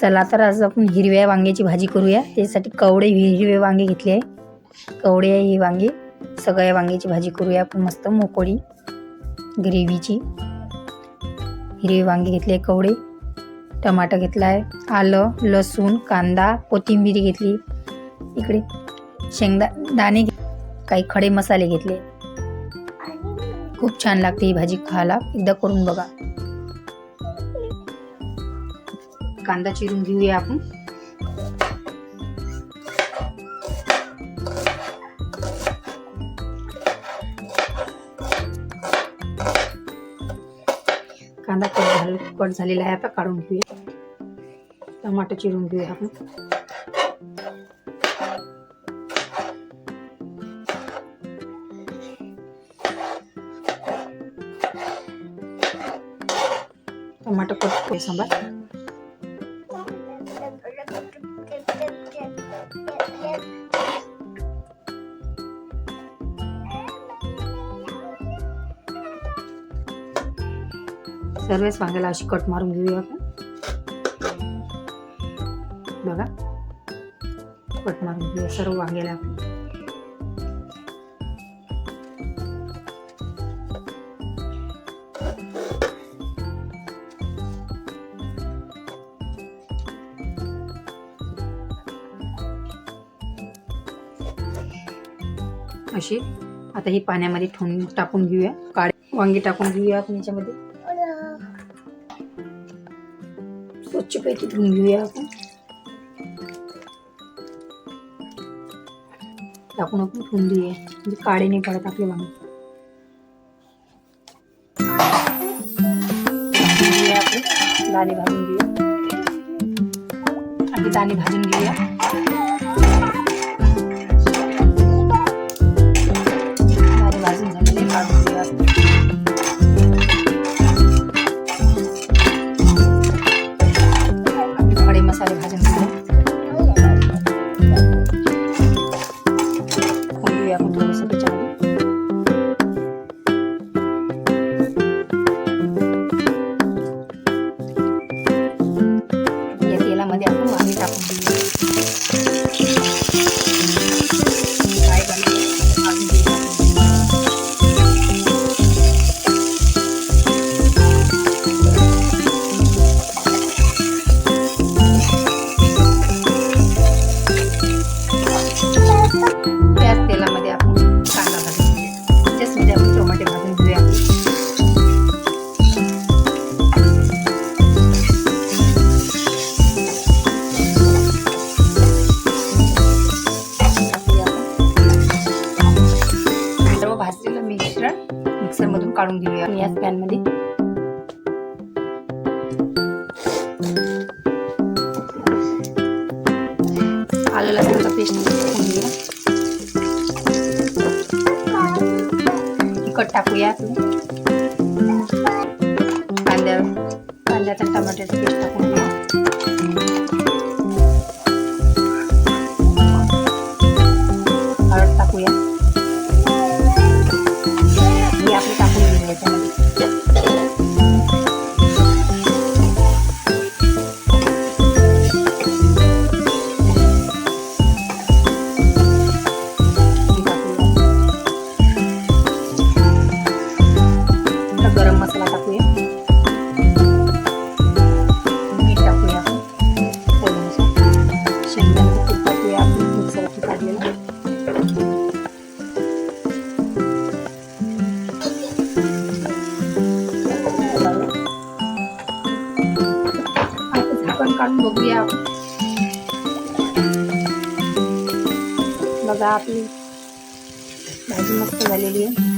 चला तर आज आपण हिरव्या वांग्याची भाजी करूया. त्यासाठी कवडे हिरवे वांगे घेतले आहे. कवडे आहे ही वांगे. सगळ्या वांग्याची भाजी करूया आपण मस्त मोकळी. ग्रेव्हीची. हिरवे वांगे घेतले कवडे. टमाटर घेतला आहे. आलं लसूण कांदा कोथिंबीर घेतली. इकडे शेंगदा दाणे काही खडे मसाले घेतले. खूप छान लागते ही भाजी खायला. एकदा करून बघा. कांदा चिरून घेऊया आपण. कांदा कट झाल कट झालेला आहे आता काढून घेऊया. टमाटर चिरून घेऊया आपण. टमाटर कट सांबार सर्वच वांग्याला अशी कट मारून घेऊया आपण. बघा. कट मारून घेऊया सर्व वांग्याला आपण अशी. आता ही पाण्यामध्ये ठेवून टाकून घेऊया. काळे वांगी टाकून घेऊया आपण याच्यामध्ये. स्वच्छपैकी धुवून घेऊया आपण. टाकून आपण धुवून घेऊया. म्हणजे काळे नाही पडत आपले वांगे. दाणे भाजून घेऊया. आणि दाणे भाजून घेऊया. Patreon काढून घेऊया आपण याच पॅनमध्ये आलं लसूणचा पेस्ट टाकून घेऊया तिखट टाकूया कांद्या कांद्याचा टमाट्याचा पेस्ट टाकून घेऊया काढून बघूया. बघा आपली. भाजी मस्त झालेली आहे.